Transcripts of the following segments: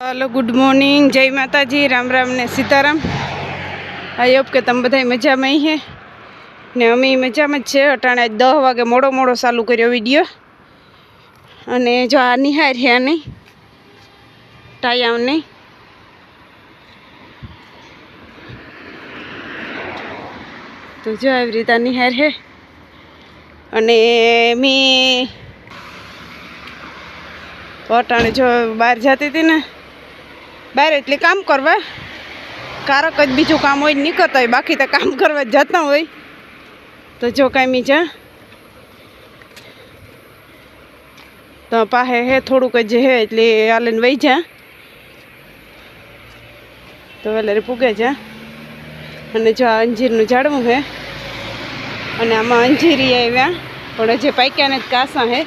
Hello good morning જય માતાજી. રામ રામ ને સીતારામ. આઈ હોપ કે તમે બધા મજામાં હે. ને અમે મજામાં જ છે. અટાણે દસ વાગે મોડો મોડો ચાલુ કર્યો વીડિયો. અને જો આ નિહાર છે નહીં ટાયાવની તો જો આવી રીતે નિહાર હે અને મેં, અટાણે જો બહાર જતી હતી ને બહાર એટલે કામ કરવા. કારક જ બીજું કામ હોય નીકળતા હોય, બાકી તો કામ કરવા જતા હોય. તો જો કાંઈ જા તો પાસે હે, થોડુંક જ હે એટલે હાલીને વહી જા. તો વેલારે પૂગે જા. અને જો આ અંજીરનું ઝાડવું હે, અને આમાં અંજીરી આવ્યા, પણ હજી પાક્યા ને જ કાસા હે.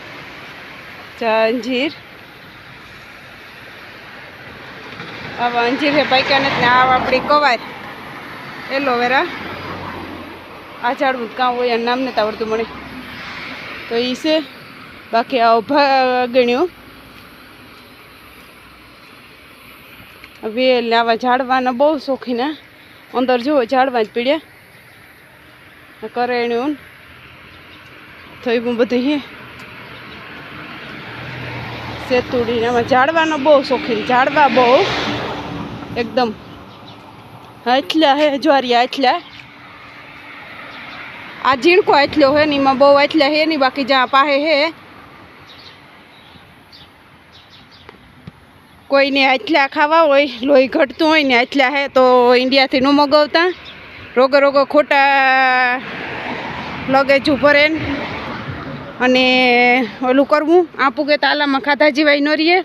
જા અંજીર. આવા અંજીર પાક્યા નથી ને આવા આપણી કવાર એલોવેરા આ ઝાડવું કાં હોય એનું નામ નથી આવડતું મને. તો એ છે, બાકી આ ઊભા વેલ ને આવા ઝાડવાના બહુ શોખીન. અંદર જુઓ, ઝાડવા જ પીડ્યા. કરેણ્યું થયું બધું, હે. સેતુડીને આમાં ઝાડવાનો બહુ શોખીન, ઝાડવા બહુ. એકદમ. આટલા હે જ્વારિયા આટલા. આ ઝીણકો આટલો હે ને એમાં બહુ આટલા હે નહીં બાકી જ્યાં પાસે હે. કોઈને આટલા ખાવા હોય, લોહી ઘટતું હોય ને આટલા હે તો ઇન્ડિયાથી ન મગાવતા. રોગો રોગો ખોટા લગેજ ઉપર એને. અને ઓલું કરવું, આપું કે તાલામાં ખાધા જીવાય ન રહીએ.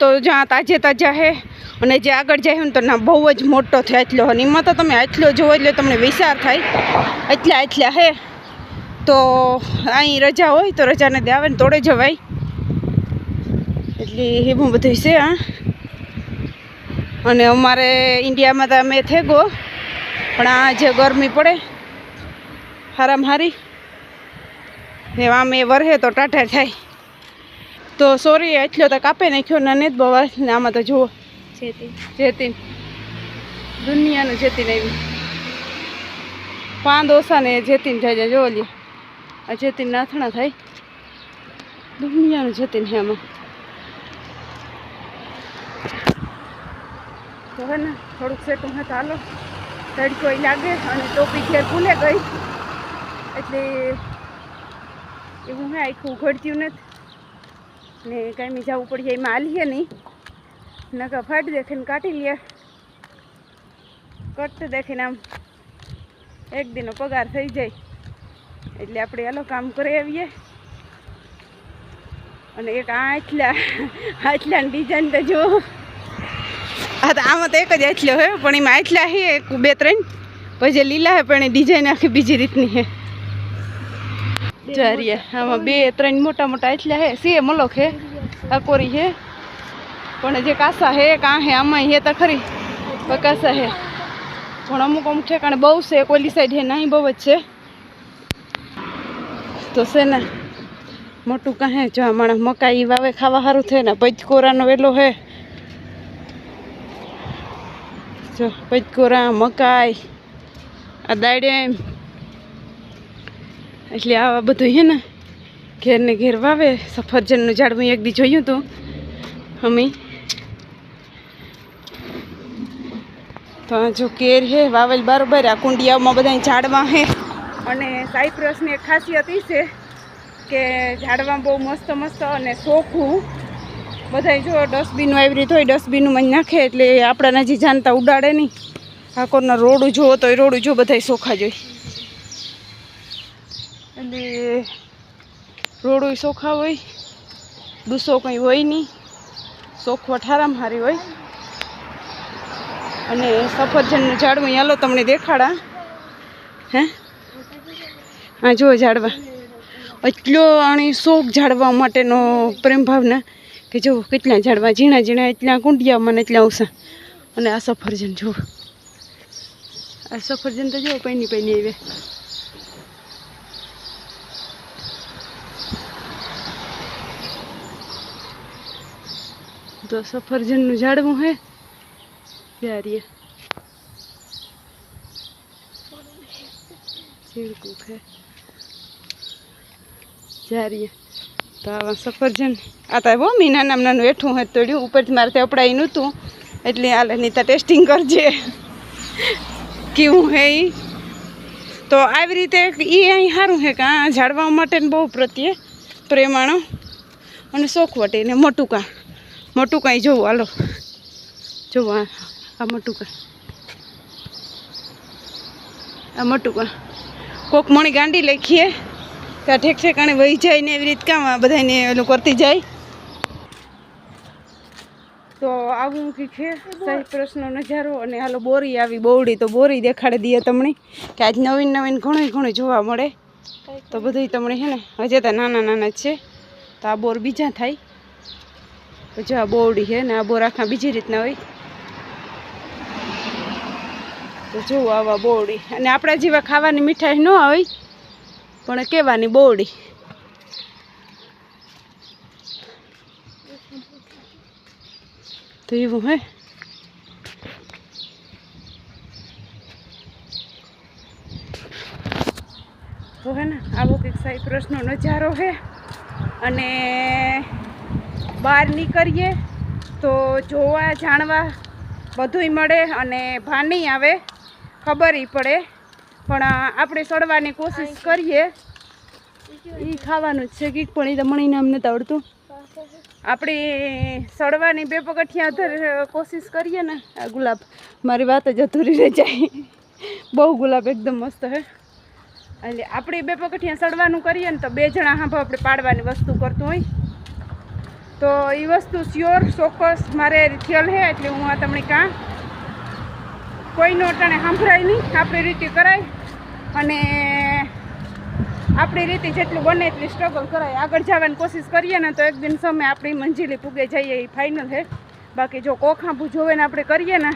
તો જ્યાં તાજે તાજા હે. અને જે આગળ જાય ને તો ના, બહુ જ મોટો થાય આટલો. અને એમાં તો તમે આટલો જોવો એટલે તમને વિચાર થાય. એટલા એટલા હે. તો અહીં રજા હોય તો રજાને દે, આવે ને તોડે જવાય એટલે એવું બધું છે, હા. અને અમારે ઇન્ડિયામાં તો અમે થઈ ગો પણ આ જે ગરમી પડે હારામ હારી ને આમ એ વરહે તો ટાટા થાય. તો સોરી એટલો તો કાપે નાખ્યો ને જ બવા આમાં તો જુઓ. જેતીન દુનિયાનું જેતીન આવી પાંદ ઓછા ને જેતીન જાય જો લે આ જેતીન નાથણા થાય દુનિયાનું જેતીન હે આમાં. તો હે ને, થોડુંક સેટું હે ચાલો તડકો લાગે અને ટોપી ઘેર ભૂલે ગઈ. એટલે એવું હે, આખું ઉઘડતું નથી. ને કાંઈ જવું પડીએ એમાં આલીએ નહીં. નકા ફાટ દેખીને કાઢી લે. કટ દેખીને આમ એક દિનનો પગાર થઈ જાય. એટલે આપણે હાલો કામ કરી આવીએ. અને એક આટલા આટલા ડિઝાઇન તો જો. હા તો આમાં તો એક જ આટલો હે પણ એમાં આટલા હે એક બે ત્રણ. પછી લીલા હે પણ એ ડિઝાઇન આખી બીજી રીતની હે. ચારિયા આમાં બે ત્રણ મોટા મોટા આટલા હે. સે મલોક હે અકોરી હે. પણ જે કાસા હે, કાં હે આમાં હે તો ખરી. કાસા હે. પણ અમુક અમુક ઠેકાણે બહુ છે કોલી સાઈડ હે, નહીં બહુ જ છે. તો છે ને, મોટું કહે જો માણસ મકાઈ વાવે, ખાવા સારું થાય ને, પચકોરાનો વેલો હે. જો, પચકોરા, મકાઈ, આ દાડેમ એટલે આવા બધું હે ને, ઘેરને ઘેર વાવે. સફરજનનું ઝાડવું એક દી જોયું હતું અમે તો આ જો કેર હે, વાવેલ બરાબર, આ કુંડિયાઓમાં બધા ઝાડવા હે. અને સાયપ્રસની એક ખાસિયત એ છે કે ઝાડવા બહુ મસ્ત મસ્ત અને ચોખ્ખું બધા જો ડસ્ટબિન આવી રીત હોય ડસ્ટબિનમાં નાખે એટલે આપણા નજી જાણતા ઉડાડે નહીં ઠાકોરના રોડું જુઓ તો એ રોડું જો બધા ચોખ્ખા જોઈ એટલે રોડું ચોખ્ખા હોય દૂસો કંઈ હોય નહીં ચોખ્ખો ઠારામ હારી હોય. અને સફરજનનું ઝાડવું હાલો તમને દેખાડા. હે? હા, જુઓ ઝાડવા. એટલો આણી શોખ ઝાડવા માટેનો પ્રેમ ભાવના કે જો કેટલા ઝાડવા, ઝીણા ઝીણા, એટલા કુંડિયામાં ને એટલા આવશે અને આ સફરજન, જુઓ. આ સફરજન તો જુઓ, પૈની પૈની આવે. તો સફરજનનું ઝાડવું હે. પ્યારીએ ચીડકું છે જારીએ તો આવા સફરજન આ તો બહુ મીના નામ નાનું એઠું હતું તોડ્યું ઉપરથી મારે ત્યાં અપડાઈ નહોતું એટલે હાલે નીતા ટેસ્ટિંગ કરજે કેવું હે એ તો આવી રીતે એ અહીં સારું છે કે આ ઝાડવા માટે બહુ પ્રત્યે પ્રેમાણો અને શોખવટી ને મોટું કાં મોટું કાંઈ જોવું હાલો જોવું આ મોટું કર. આ મોટું કર. કોક મણી ગાંડી લખીએ. ત્યાં ઠેક ઠેકાણે વહી જાય ને એવી રીત કામ આ બધાને એલું કરતી જાય. તો આવું કે છે. સાયપ્રસનો નજારો અને હાલો બોરી આવી બોવડી. તો બોરી દેખાડી દઈએ તમને કે આજ નવીન નવીન ઘણું ઘણું જોવા મળે. તો બધું તમને છે ને હજે તો નાના નાના જ છે. તો આ બોર બીજા થાય. પછી આ બોવડી છે ને આ બોર આખા બીજી રીતના હોય. તો જુઓ આવા બોવડી અને આપણા જેવા ખાવાની મીઠાઈ ન હોય, પણ કહેવાની બોવડી તો એવું હે? તો હે ને, આવો કંઈક સાયપ્રસનો નજારો છે અને બહાર નીકળીએ તો જોવા, જાણવા બધુંય મળે અને ભાની આવે. ખબર ઈ પડે. પણ આપણે સડવાની કોશિશ કરીએ. એ ખાવાનું જ છે કે પણ એ તો મને નામ નથી આવડતું. આપણે સડવાની બે પગથિયા અધર કોશિશ કરીએ ને, આ ગુલાબ મારી વાત જ અધૂરી રહી જાય. બહુ ગુલાબ એકદમ મસ્ત હે. એટલે આપણે બે પગથિયા સડવાનું કરીએ ને તો બે જણા હા આપણે પાડવાની વસ્તુ કરતું હોય. તો એ વસ્તુ શ્યોર ચોક્કસ મારે થયેલ છે એટલે હું આ તમને કાં કોઈનો અટાણે સાંભળાય નહીં. આપણી રીતે કરાય અને આપણી રીતે જેટલું બને એટલી સ્ટ્રગલ કરાય. આગળ જવાની કોશિશ કરીએ ને તો એક દિન સમય આપણી મંજિલી પૂગે જઈએ એ ફાઇનલ છે. બાકી જો કોખાંભું જોવે ને આપણે કરીએ ને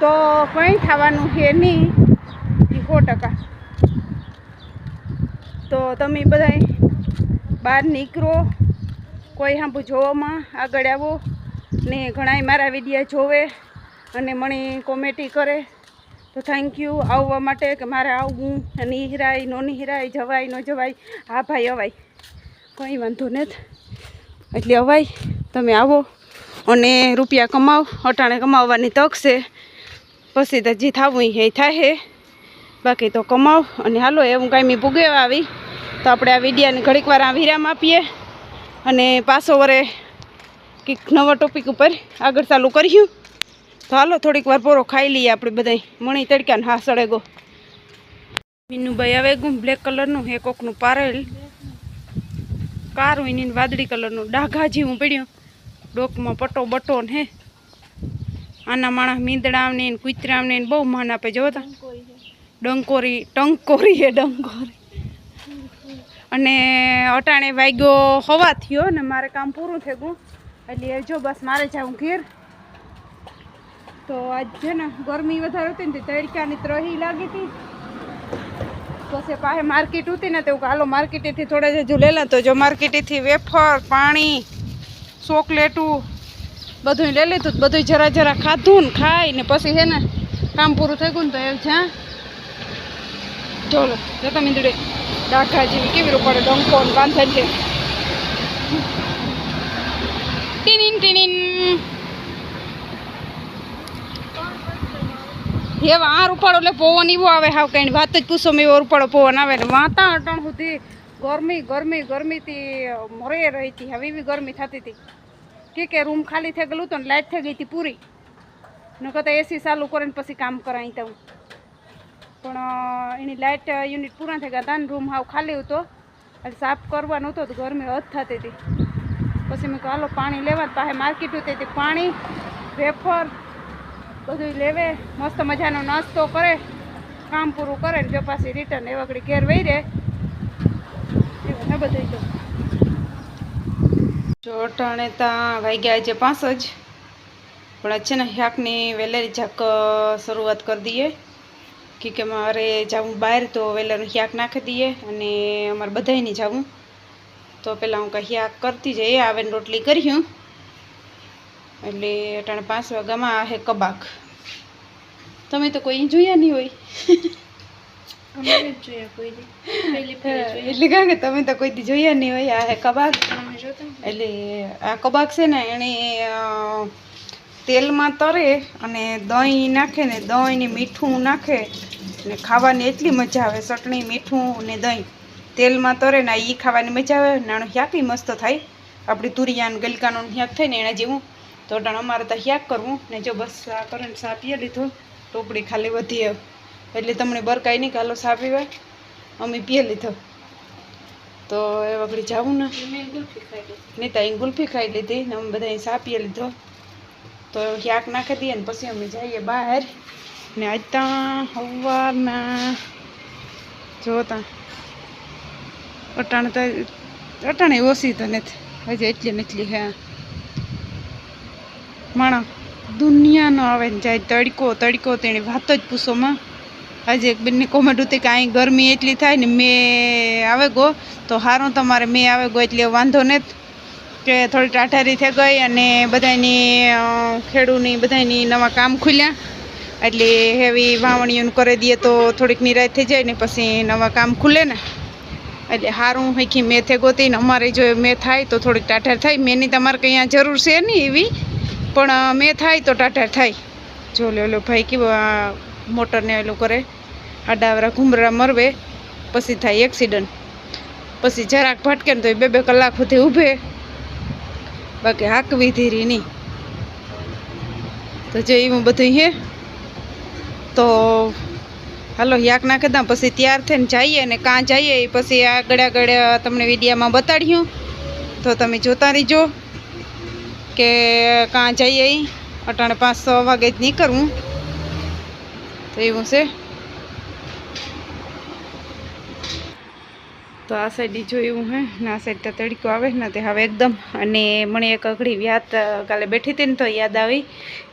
તો કંઈ થવાનું છે નહીં. એ સો ટકા. તો તમે બધા બહાર નીકળો. કોઈ સાંભું જોવામાં આગળ આવો ને ઘણાય મારા વિડીયા જોવે. અને મણી કોમેટી કરે. તો થેન્ક યુ આવવા માટે કે મારે આવવું. અને હિરાય, નો હિરાય, જવાય, ન જવાય હા ભાઈ અવાય. કંઈ વાંધો નથી. એટલે અવાય, તમે આવો અને રૂપિયા કમાવ, અટાણે કમાવવાની તક છે. પછી તો જે થવું એ થાય બાકી તો કમાવ અને હાલો એવું કાંઈ મેં પૂગે આવી તો આપણે આ વિડીયાને ઘડીક વાર આ વિરામ આપીએ. અને પાછો વરે કંઈક નવા ટોપિક ઉપર આગળ ચાલુ કર્યું તો હાલો, થોડીક વાર પોરો ખાઈ લઈએ આપણે બધાય. મણી તડક્યાને હા સળે ગો મીનુભાઈ આવે ગું બ્લેક કલરનું હે કોકનું પારેલ. કારું એની વાદળી કલરનું ડાઘા જેવું પડ્યું. ડોકમાં પટો બટો ને હે. આના માણસ મીંદડાવને ને કૂતરાવને બહુ માન આપે, જો ડંકોરી, ટંકોરી હે ડંકોરી. અને અટાણે વાગ્યો હવા થયો ને મારે કામ પૂરું થઈ ગયું એટલે જો બસ મારે જાઉં ઘેર. તો આજ છે ને ગરમી વધારે હતી ને તે તડકાની ત્રહી લાગી હતી. પછી પાસે માર્કેટ હતી ને તેવું હાલો, માર્કેટેથી થોડા હજુ લેલા તો જો માર્કેટેથી વેફર, પાણી, ચોકલેટું બધું લઈ લીધું બધું જરા જરા ખાધું ને ખાઈ ને પછી છે ને કામ પૂરું થઈ ગયું ને તો એ જ્યાં ચલો જતા મીંદડે ડાઘા જેવી કેવી રોકડે ડંકો ને બાંધે છે ટીનિન ટીનિન. એવા આ રૂપાળો એટલે પવન એવો આવે હાવ કઈ વાત જ પૂછો મેં, એવો રૂપાળો પવન આવે ને. વાતા સુધી ગરમી ગરમી, ગરમીથી મરે રહી હતી, હવે એવી ગરમી થતી હતી. કે કે રૂમ ખાલી થઈ ગયેલું હતું ને લાઇટ થઈ ગઈ હતી પૂરી. ન કરતા એસી ચાલુ કરીને પછી કામ કરાવી તો પણ એની લાઇટ યુનિટ પૂરા થઈ ગયા હતા ને, રૂમ હાવ ખાલી હતો. એટલે સાફ કરવાનો હતો તો ગરમી હદ થતી હતી. પછી મેં કહ્યું પાણી લેવા પાસે માર્કેટ હતી. પાણી, વેફર બધું લેવે, મસ્ત મજાનો નાસ્તો કરે, કામ પૂરું કરે ને જો પાછી રિટર્ન એ વગડી ઘેર વહી રહે એવું ને બધું તો. જો અટાણે ત્યાં વાગ્યા છે પાંચ જ. પણ છે ને શાકની વહેલેરી શાક શરૂઆત કરી દઈએ. કે કે મારે જવું બહાર, તો વેલેરનું શાક નાખી દઈએ અને અમારે બધાને જવું. તો પહેલાં હું કાંઈ શાક કરતી જઈએ, આવે રોટલી રોટલી કર્યું એટલે અટાણે પાંચ વાગ્યામાં આ હે કબાક. તમે તો કોઈ જોયા નહીં હોય. એટલે કારણ કે તમે તો કોઈ દી જોયા નહીં હોય આ હે કબાક. એટલે આ કબાક છે ને એને તેલમાં તરે અને દહીં નાખે ને દહીં ને મીઠું નાખે ને ખાવાની એટલી મજા આવે ચટણી મીઠું ને દહીં. તેલમાં તરે ને એ ખાવાની મજા આવે નાનું શાક મસ્ત થાય. આપણી તુરિયા ગલકાનું શાક થાય ને એના જેવું. તો અટાણે અમારે તો શાક કરવું ને જો બસ આ કરે ને સાપીએ લીધો ટોપડી ખાલી વધી એટલે તમને બરકાઈ નહીં કાલો સાપી હોય અમે પીએ લીધો. તો એ વગડી જાવું ને. નહીં તો અહીં ગુલ્ફી ખાઈ લીધી ને અમે બધા અહીં સાપીએ લીધો. તો શાક નાખી દઈએ ને પછી અમે જઈએ બહાર. ને આજ ત્યાં સવારના જોતા અટાણે તો અટાણે ઓછી તો નથી. હજી એટલી નથી હે. માણા દુનિયાનો આવે ને જાય તડકો તડકો તેણે વાત જ પૂછોમાં આજે એક બેનની કોમેન્ટ હતી કે અહીં ગરમી એટલી થાય ને મેં આવે ગો. તો સારું તમારે મેં આવે ગો એટલે વાંધો ને કે થોડી ટાઠારી થઈ ગઈ અને બધાની ખેડૂતની બધાની નવા કામ ખુલ્યા. એટલે હેવી વાવણીઓનું કરી દઈએ તો થોડીક નિરાશ થઈ જાય ને પછી નવા કામ ખુલે ને. એટલે સારું હેખી મેં થે ગોતી ને અમારે જો મેં થાય તો થોડીક ટાઠાર થાય. મેની તમારે કંઈ જરૂર છે નહીં એવી? પણ મેં થાય તો ટાટા થાય. જો લે ઓલો ભાઈ, કેવો આ મોટરને ઓલું કરે. આડાવરા ઘૂમરા મરવે, પછી થાય એક્સિડન્ટ. પછી જરાક ભટકે ને તો એ બે બે કલાક સુધી ઊભે. બાકી હાકવી ધીરી નહીં. તો જો એવું બધું હે. તો હાલો, યાક નાખી દઉં, પછી તૈયાર થઈને જઈએ ને કાં જઈએ પછી પછી આગળ આગળ તમને વિડીયામાં બતાડ્યું. તો તમે જોતા રહીજો. કે કાં જઈએ. અટાણે પાંચ છ વાગે જ નીકળવું તો એવું છે. તો આ સાઈડ જોયું હે. ને આ સાઈડ તડકો આવે ને તે હવે એકદમ. અને મને એક અઘડી વ્યાત કાલે બેઠી હતી ને તો યાદ આવી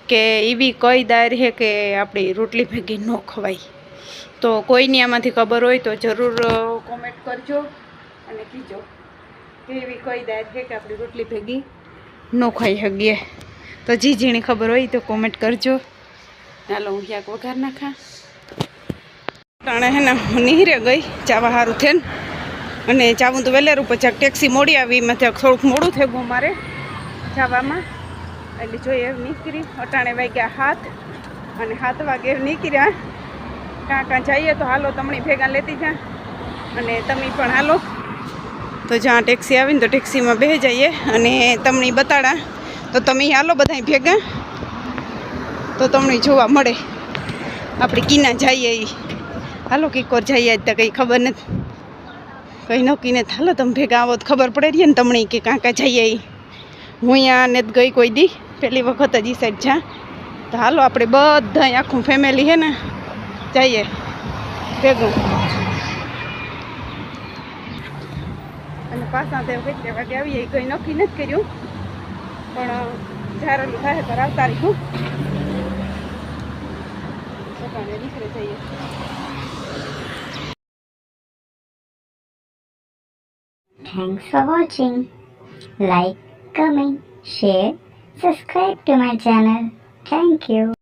કે એવી કઈ દાર છે કે આપણી રોટલી ભેગી ન ખવાય. તો કોઈની આમાંથી ખબર હોય તો જરૂર કોમેન્ટ કરજો અને કીજો કે એવી કઈ દાર છે કે આપણી રોટલી ભેગી ન ખાઈ શકીએ. તો જી જીણી ખબર હોય તો કોમેન્ટ કરજો. ચાલો હું ક્યાંક વઘાર નાખા? ટાણે હે ને, હું નીહરે ગઈ, ચાવા સારું થઈને અને ચાવું તો વેલેર ઉપર જ્યાં ટેક્સી મોડી આવી, એમાં ત્યાં થોડુંક મોડું થઈ ગયું મારે ચાવામાં. એટલે જોઈએ નીકળી, અટાણે વાગ્યા હાથ અને સાત વાગે નીકળ્યા. કાં કાં જઈએ તો હાલો તમને ભેગા લેતી જા. અને તમે પણ હાલો. તો જ્યાં ટેક્સી આવીને તો ટેક્સીમાં બે જઈએ અને તમને બતાડા. તો તમે હાલો બધા ભેગા. તો તમને જોવા મળે. આપણે કીના જઈએ એ હાલો કિકોર જઈએ આજ તો કંઈ ખબર નથી. કંઈ નક્કી ને હાલો તમે ભેગા આવો તો ખબર પડે રહી ને તમને કે કાં કાં જઈએ એ હું અહીંયા ને ગઈ કોઈ દી. પહેલી વખત જ સાઈડ જા. તો હાલો આપણે બધા આખું ફેમિલી છે ને જઈએ. ભેગું અને જઈએ Thanks for watching. Like, comment, share, subscribe to my channel. Thank you.